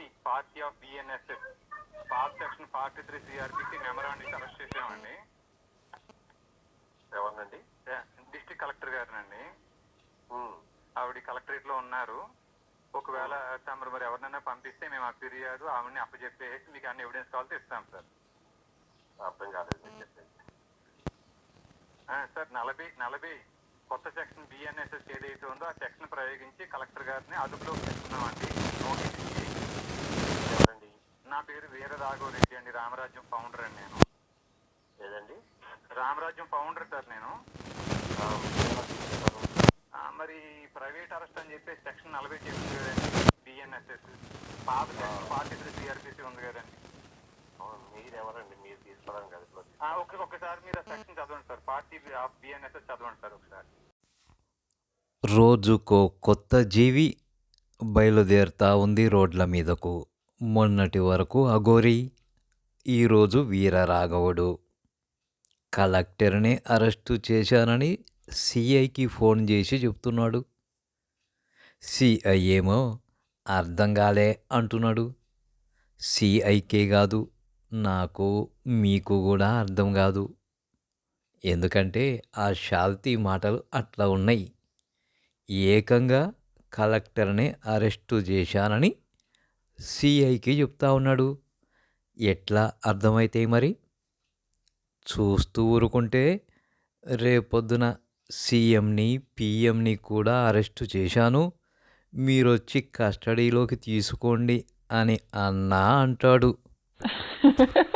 Of BNSS పాత section forty three CrPC మెమరాండి arrest చేసామండి ఎవరినండి? డిస్ట్రిక్ట్ కలెక్టర్ గారినండి. ఆవిడ కలెక్టరేట్లో ఉన్నారు. ఒకవేళ తమరు మరి ఎవరినైనా పంపిస్తే మేము ఆ ఫిర్యాదు ఆవిడని అప్పచెప్పేసి మీకు అన్ని ఎవిడెన్స్ కావాల్సి ఇస్తాం సార్. అర్థం కాలేదు సార్ నలభై నలభై కొత్త సెక్షన్ బిఎన్ఎస్ఎస్ ఏదైతే ఉందో ఆ సెక్షన్ ప్రయోగించి కలెక్టర్ గారిని అదుపులోకి తీసుకున్నామండి నోటీస్ నా పేరు వీర రాఘవరెడ్డి అండి. రామరాజ్యం ఫౌండర్ అండి నేను. ఏదండి? రామరాజ్యం ఫౌండర్ సార్ నేను. మరి ప్రైవేట్ అరెస్ట్ అని చెప్పి సెక్షన్ నలభై చెప్పింది కదండి. బిఎన్ఎస్ఎస్ పాత సెక్షన్ ఫార్టీ త్రీ సిఆర్పిసి ఉంది కదండి. అవును, మీరు ఎవరండి మీరు తీసుకోవడానికి అది ఆ, ఒక్క ఒక్కసారి మీరు సెక్షన్ చదవండి సార్. పార్టీ ఆఫ్ బిఎన్ఎస్ఎస్ చదవండి సార్ ఒకసారి. రోజుకో కొత్త జీవి బయలుదేరుతా ఉంది రోడ్ల మీదకు. మొన్నటి వరకు అఘోరి ఈరోజు వీరరాఘవుడు. కలెక్టర్ని అరెస్టు చేశానని సిఐకి ఫోన్ చేసి చెప్తున్నాడు. సిఐ ఏమో అర్థం కాలే అంటున్నాడు. సిఐకే కాదు నాకు మీకు కూడా అర్థం కాదు. ఎందుకంటే ఆ శాల్తీ మాటలు అట్లా ఉన్నాయి. ఏకంగా కలెక్టర్ని అరెస్టు చేశానని సిఐకి చెప్తా ఉన్నాడు. ఎట్లా అర్థమైతే మరి? చూస్తూ ఊరుకుంటే రేపొద్దున సీఎంని పిఎంని కూడా అరెస్టు చేశాను. మీరొచ్చి కస్టడీలోకి తీసుకోండి అని అన్నా అంటాడు.